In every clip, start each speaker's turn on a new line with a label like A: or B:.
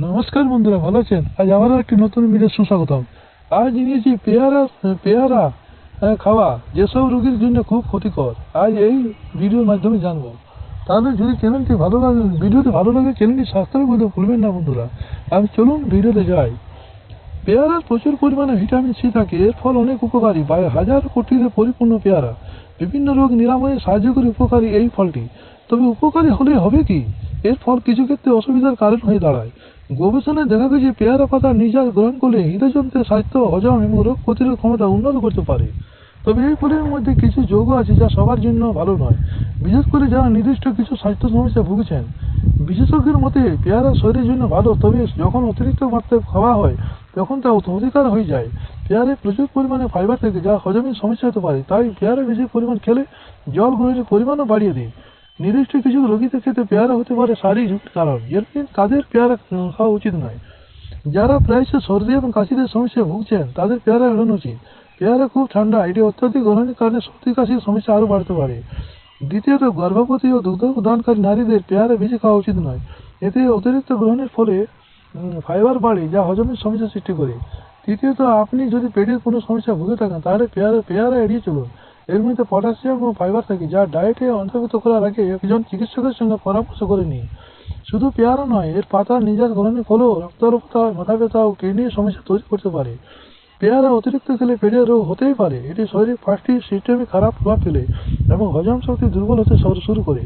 A: নমস্কার বন্ধুরা, ভালো আছেন? আজ আবারও একটি নতুন ভিডিও সুস্বাগতম। আজ নিয়েছি পেয়ারা পেয়ারা খাওয়া, যেসব রোগীর জন্য খুব ক্ষতিকর। আজ এই ভিডিওর মাধ্যমে জানব। তাহলে যদি চ্যানেলটি ভালো লাগে ভিডিওটি ভালো লাগে চ্যানেলটি সাবস্ক্রাইব করতে ভুলবেন না বন্ধুরা। আমি চলুন ভিডিওতে যাই। পেয়ারার প্রচুর পরিমাণে ভিটামিন সি থাকে, এর ফল অনেক উপকারী, বা হাজার কোটিতে পরিপূর্ণ পেয়ারা। বিভিন্ন রোগ নিরাময়ে সাহায্য করে উপকারী এই ফলটি। তবে উপকারী হলে হবে কি? এর ফল কিছু ক্ষেত্রে অসুবিধার কারণ হয়ে দাঁড়ায়। গবেষণায় দেখা গেছে, পেয়ারা পাতা নিজার গ্রহণ করলে হৃদযন্ত্রের স্বাস্থ্য হজম এবং রোগ প্রতিরোধ ক্ষমতা উন্নত করতে পারে। তবে এই ফলের মধ্যে কিছু যৌগ আছে যা সবার জন্য ভালো নয়। বিশেষ করে যারা নির্দিষ্ট কিছু স্বাস্থ্য সমস্যা ভুগছেন। বিশেষজ্ঞের মতে, পেয়ারা শরীরের জন্য ভালো, তবে যখন অতিরিক্ত মাত্রায় খাওয়া হয়, তখন তা অধিকার হয়ে যায়। পেয়ারায় প্রচুর পরিমাণে ফাইবার থাকে, যা হজমের সমস্যা হতে পারে। তাই পেয়ারা বেশি পরিমাণ খেলে জল গ্রহণের পরিমাণও বাড়িয়ে দিন নির্দিষ্ট কিছু রোগীদের ক্ষেত্রে পেয়ারা হতে পারে শারীরিক কারণ। এর তাদের পেয়ারা খাওয়া উচিত নয়। যারা প্রায়শই সর্দি এবং কাশিদের সমস্যায় ভুগছেন, তাদের পেয়ারা এড়ানো উচিত। পেয়ারা খুব ঠান্ডা, এটি অত্যাধিক গ্রহণের কারণে সর্দি, কাশির সমস্যা আরও বাড়তে পারে। দ্বিতীয়ত, গর্ভবতী ও দুগ্ধদানকারী নারীদের পেয়ারা বেশি খাওয়া উচিত নয়। এতে অতিরিক্ত গ্রহণের ফলে ফাইবার বাড়ে, যা হজমের সমস্যা সৃষ্টি করে। তৃতীয়ত, আপনি যদি পেটের কোনো সমস্যা ভুগে থাকেন, তাহলে পেয়ারা পেয়ারা এড়িয়ে চলুন। এর মধ্যে পটাশিয়াম ও ফাইবার থাকে, যা ডায়েটে অন্তর্ভুক্ত করার আগে একজন চিকিৎসকের সঙ্গে পরামর্শ করে নিন শুধু পেয়ারা নয়, এর পাতা নিজের গ্রহণের ফলেও রক্তাল্পতা মাথা ব্যথা ও কিডনির সমস্যা তৈরি করতে পারে। পেয়ারা অতিরিক্ত খেলে পেটের রোগ হতেই পারে, এটি শরীরের পাঁচটি সিস্টেমে খারাপ প্রভাব ফেলে এবং হজম শক্তি দুর্বল হতে শুরু- করে।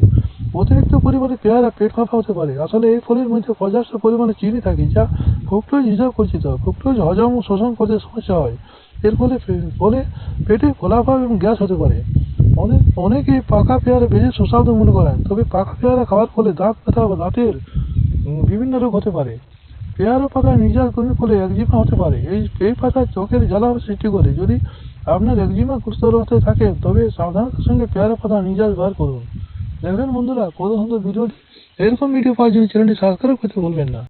A: অতিরিক্ত পরিমাণে পেয়ারা পেট ফাঁপা হতে পারে, আসলে এই ফলের মধ্যে পর্যাপ্ত পরিমাণে চিনি থাকে, যা ফ্রুক্টোজ হিসাবে পরিচিত। ফ্রুক্টোজ হজম ও শোষণ করতে সমস্যা হয়। এর ফলে ফলে পেটে ফোলাভাব এবং গ্যাস হতে পারে। অনেক অনেকে পাকা পেয়ারা বেশি সুস্বাদু মনে করেন, তবে পাকা পেয়ারা খাওয়ার ফলে দাঁত ব্যথা বা দাঁতের বিভিন্ন রোগ হতে পারে। পেয়ারা পাতা নির্যাস করার ফলে একজিমা হতে পারে। এই এই পাতা চোখের জ্বালা সৃষ্টি করে। যদি আপনার একজিমা কুষ্ঠ অবস্থায় থাকে তবে সাবধানতার সঙ্গে পেয়ারা পাতা নির্যাস ব্যবহার করুন। দেখবেন বন্ধুরা, কত সুন্দর ভিডিওটি। এরকম ভিডিও পাওয়ার জন্য চ্যানেলটি সাবস্ক্রাইব করতে ভুলবেন না।